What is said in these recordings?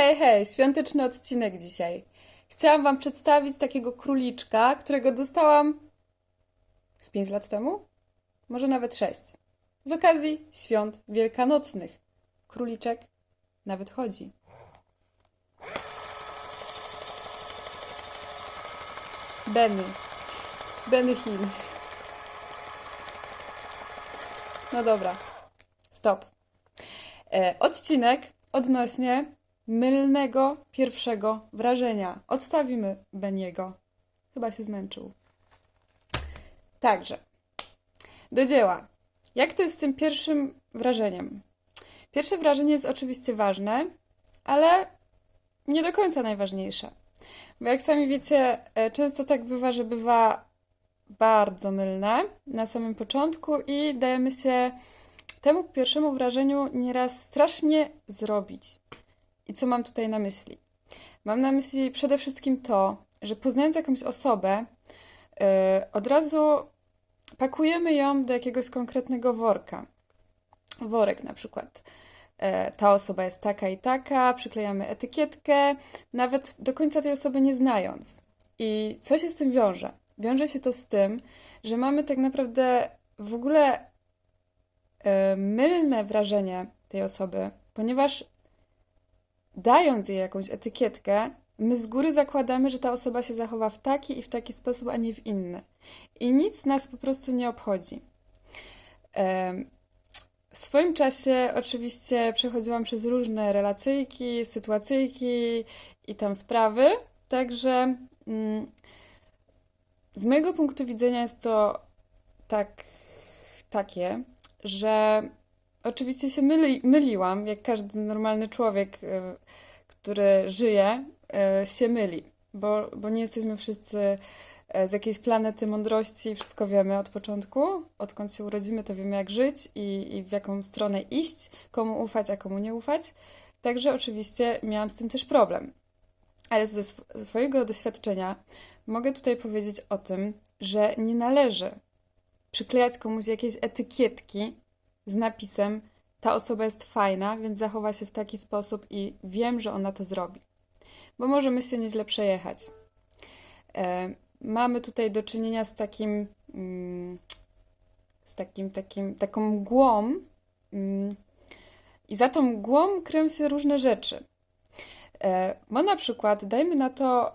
Hej, hej, świąteczny odcinek dzisiaj. Chciałam Wam przedstawić takiego króliczka, którego dostałam z 5 lat temu? Może nawet 6. Z okazji świąt wielkanocnych. Króliczek nawet chodzi. Benny. Benny Hill. No dobra, stop. E, odcinek odnośnie mylnego pierwszego wrażenia. Odstawimy Beniego. Chyba się zmęczył. Także, do dzieła. Jak to jest z tym pierwszym wrażeniem? Pierwsze wrażenie jest oczywiście ważne, ale nie do końca najważniejsze. Bo jak sami wiecie, e, często tak bywa, że bywa bardzo mylne na samym początku i dajemy się temu pierwszemu wrażeniu nieraz strasznie zrobić. I co mam tutaj na myśli? Mam na myśli przede wszystkim to, że poznając jakąś osobę, yy, od razu pakujemy ją do jakiegoś konkretnego worka. Worek na przykład. e, Ta osoba jest taka i taka, przyklejamy etykietkę, nawet do końca tej osoby nie znając. I co się z tym wiąże? Wiąże się to z tym, że mamy tak naprawdę w ogóle e, mylne wrażenie tej osoby, ponieważ dając jej jakąś etykietkę, my z góry zakładamy, że ta osoba się zachowa w taki i w taki sposób, a nie w inny. I nic nas po prostu nie obchodzi. W swoim czasie oczywiście przechodziłam przez różne relacyjki, sytuacyjki i tam sprawy, także mm, z mojego punktu widzenia jest to tak, takie, że oczywiście się myli, myliłam, jak każdy normalny człowiek, y, który żyje, y, się myli, bo, bo nie jesteśmy wszyscy e, z jakiejś planety mądrości, wszystko wiemy od początku, odkąd się urodzimy, to wiemy jak żyć i, i w jaką stronę iść, komu ufać, a komu nie ufać. Także oczywiście miałam z tym też problem. Ale ze sw- swojego doświadczenia mogę tutaj powiedzieć o tym, że nie należy przyklejać komuś jakiejś etykietki z napisem ta osoba jest fajna, więc zachowa się w taki sposób i wiem, że ona to zrobi. Bo możemy się nieźle przejechać. E, mamy tutaj do czynienia z takim, mm, z takim, takim, taką mgłą mm, i za tą mgłą kryją się różne rzeczy. E, bo na przykład, dajmy na to,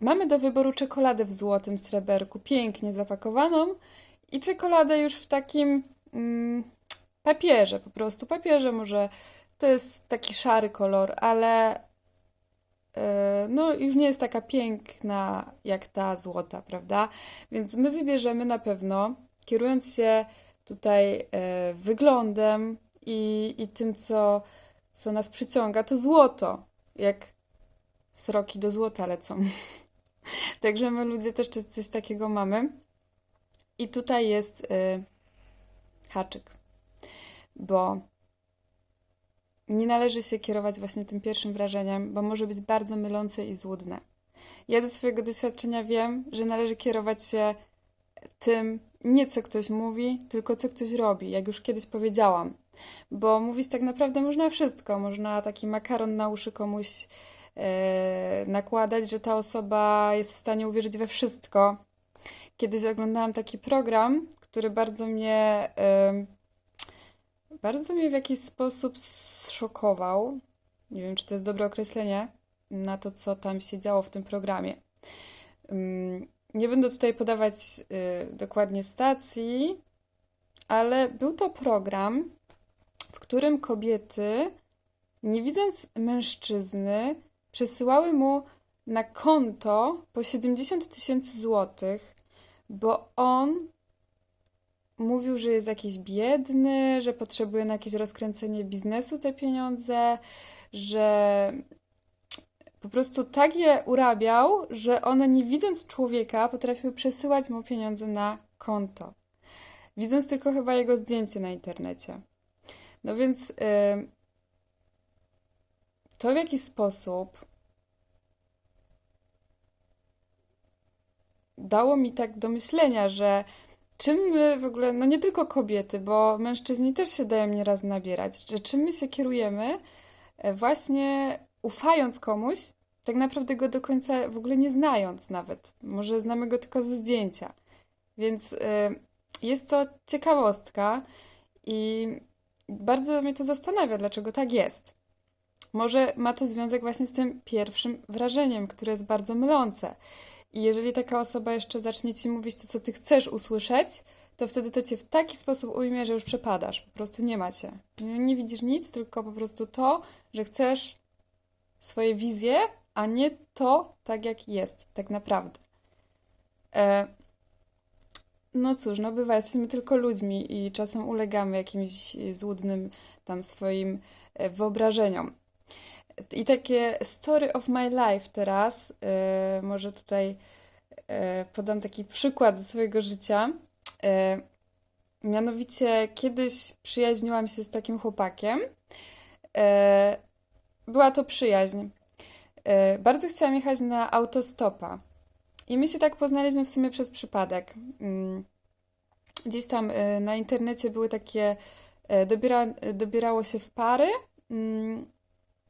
mamy do wyboru czekoladę w złotym sreberku, pięknie zapakowaną i czekoladę już w takim papierze, po prostu papierze może to jest taki szary kolor, ale e, no już nie jest taka piękna jak ta złota, prawda? Więc my wybierzemy na pewno, kierując się tutaj e, wyglądem i, i tym, co, co nas przyciąga, to złoto, jak sroki do złota lecą. Także my ludzie też coś, coś takiego mamy. I tutaj jest e, haczyk, bo nie należy się kierować właśnie tym pierwszym wrażeniem, bo może być bardzo mylące i złudne. Ja ze swojego doświadczenia wiem, że należy kierować się tym nie co ktoś mówi, tylko co ktoś robi, jak już kiedyś powiedziałam. Bo mówić tak naprawdę można wszystko. Można taki makaron na uszy komuś e, nakładać, że ta osoba jest w stanie uwierzyć we wszystko. Kiedyś oglądałam taki program, który bardzo mnie, bardzo mnie w jakiś sposób zszokował. Nie wiem, czy to jest dobre określenie na to, co tam się działo w tym programie. Nie będę tutaj podawać y, dokładnie stacji, ale był to program, w którym kobiety, nie widząc mężczyzny, przesyłały mu na konto po 70 tysięcy złotych, bo on mówił, że jest jakiś biedny, że potrzebuje na jakieś rozkręcenie biznesu te pieniądze, że po prostu tak je urabiał, że one nie widząc człowieka potrafiły przesyłać mu pieniądze na konto. Widząc tylko chyba jego zdjęcie na internecie. No więc y, to w jaki sposób dało mi tak do myślenia, że czym my w ogóle, no nie tylko kobiety, bo mężczyźni też się dają nieraz nabierać, że czym my się kierujemy, e, właśnie ufając komuś, tak naprawdę go do końca w ogóle nie znając nawet. Może znamy go tylko ze zdjęcia. Więc e, jest to ciekawostka i bardzo mnie to zastanawia, dlaczego tak jest. Może ma to związek właśnie z tym pierwszym wrażeniem, które jest bardzo mylące. I jeżeli taka osoba jeszcze zacznie ci mówić to, co ty chcesz usłyszeć, to wtedy to cię w taki sposób ujmie, że już przepadasz. Po prostu nie ma cię. Nie, nie widzisz nic, tylko po prostu to, że chcesz swoje wizje, a nie to tak, jak jest, tak naprawdę. E, no cóż, no bywa, jesteśmy tylko ludźmi i czasem ulegamy jakimś złudnym tam swoim e, wyobrażeniom. I takie story of my life teraz, e, może tutaj e, podam taki przykład ze swojego życia. E, mianowicie kiedyś przyjaźniłam się z takim chłopakiem. Była to przyjaźń. Bardzo chciałam jechać na autostopa. I my się tak poznaliśmy w sumie przez przypadek. Mm, Gdzieś tam na internecie były takie, dobiera, dobierało się w pary, mm,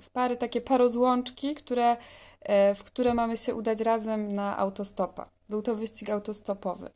w pary takie parozłączki, które, e, w które mamy się udać razem na autostopa. Był to wyścig autostopowy.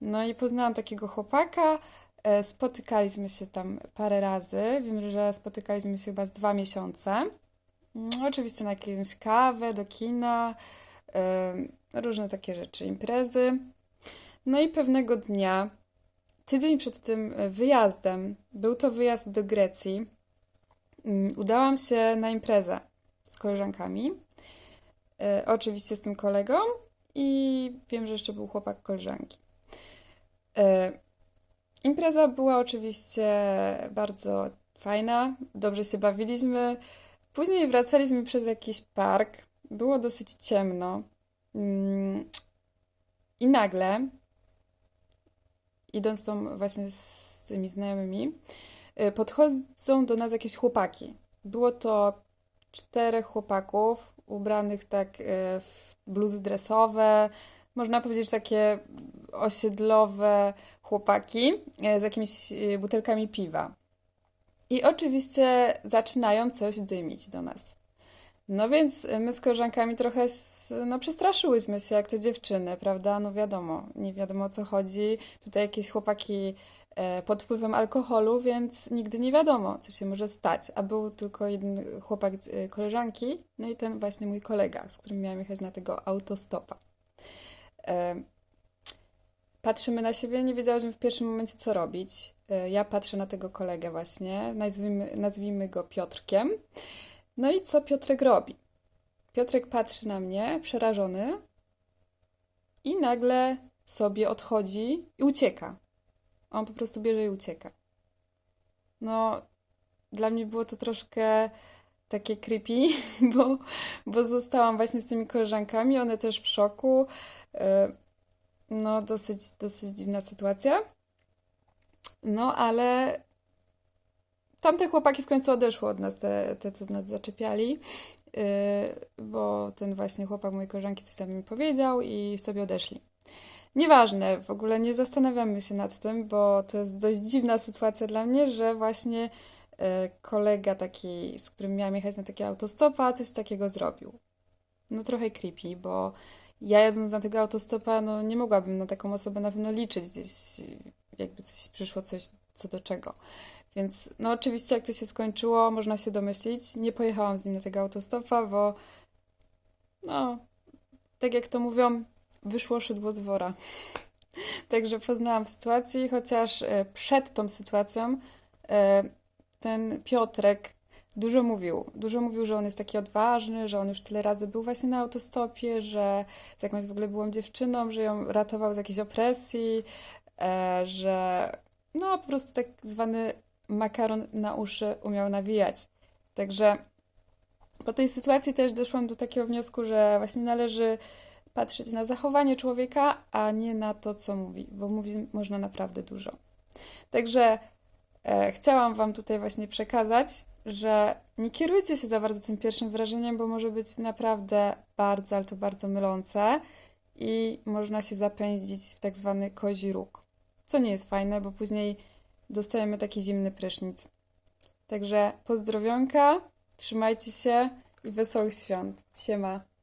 No i poznałam takiego chłopaka, e, spotykaliśmy się tam parę razy. Wiem, że spotykaliśmy się chyba z dwa miesiące. Mm, Oczywiście na jakąś kawę, do kina, e, różne takie rzeczy, imprezy. No i pewnego dnia, tydzień przed tym wyjazdem, był to wyjazd do Grecji, udałam się na imprezę z koleżankami. E, Oczywiście z tym kolegą i wiem, że jeszcze był chłopak koleżanki. E, Impreza była oczywiście bardzo fajna, dobrze się bawiliśmy. Później wracaliśmy przez jakiś park. Było dosyć ciemno. Mm, I nagle, idąc tą właśnie z tymi znajomymi, podchodzą do nas jakieś chłopaki. Było to czterech chłopaków ubranych tak y, w bluzy dresowe, można powiedzieć takie osiedlowe chłopaki y, z jakimiś butelkami piwa. I oczywiście zaczynają coś dymić do nas. No więc my z koleżankami trochę no, przestraszyłyśmy się, jak te dziewczyny, prawda? No wiadomo, nie wiadomo o co chodzi. Tutaj jakieś chłopaki e, pod wpływem alkoholu, więc nigdy nie wiadomo, co się może stać. A był tylko jeden chłopak e, koleżanki, no i ten właśnie mój kolega, z którym miałam jechać na tego autostopa. E, Patrzymy na siebie, nie wiedziałyśmy w pierwszym momencie, co robić. E, Ja patrzę na tego kolegę właśnie, nazwijmy, nazwijmy go Piotrkiem. No i co Piotrek robi? Piotrek patrzy na mnie, przerażony, i nagle sobie odchodzi i ucieka. On po prostu bierze i ucieka. No, dla mnie było to troszkę takie creepy, bo, bo zostałam właśnie z tymi koleżankami, one też w szoku. E, No, dosyć, dosyć dziwna sytuacja. No, ale tamte chłopaki w końcu odeszły od nas, te, te co nas zaczepiali, yy, bo ten właśnie chłopak mojej koleżanki coś tam mi powiedział i sobie odeszli. Nieważne, w ogóle nie zastanawiamy się nad tym, bo to jest dość dziwna sytuacja dla mnie, że właśnie e, kolega taki, z którym miałam jechać na takie autostopa, coś takiego zrobił. No trochę creepy, bo ja jadąc na tego autostopa, no nie mogłabym na taką osobę na pewno liczyć gdzieś, jakby coś przyszło, coś co do czego. Więc no oczywiście jak to się skończyło, można się domyślić. Nie pojechałam z nim na tego autostopa, bo no, tak jak to mówią, wyszło szydło z wora. Także poznałam sytuację, chociaż e, przed tą sytuacją e, ten Piotrek dużo mówił. Dużo mówił, że on jest taki odważny, że on już tyle razy był właśnie na autostopie, że z jakąś w ogóle byłą dziewczyną, że ją ratował z jakiejś opresji, e, że no po prostu tak zwany makaron na uszy umiał nawijać. Także po tej sytuacji też doszłam do takiego wniosku, że właśnie należy patrzeć na zachowanie człowieka, a nie na to, co mówi, bo mówi można naprawdę dużo. Także e, chciałam Wam tutaj właśnie przekazać, że nie kierujcie się za bardzo tym pierwszym wrażeniem, bo może być naprawdę bardzo, ale to bardzo mylące i można się zapędzić w tak zwany kozi róg, co nie jest fajne, bo później dostajemy taki zimny prysznic. Także pozdrowionka Trzymajcie się i wesołych świąt. Siema.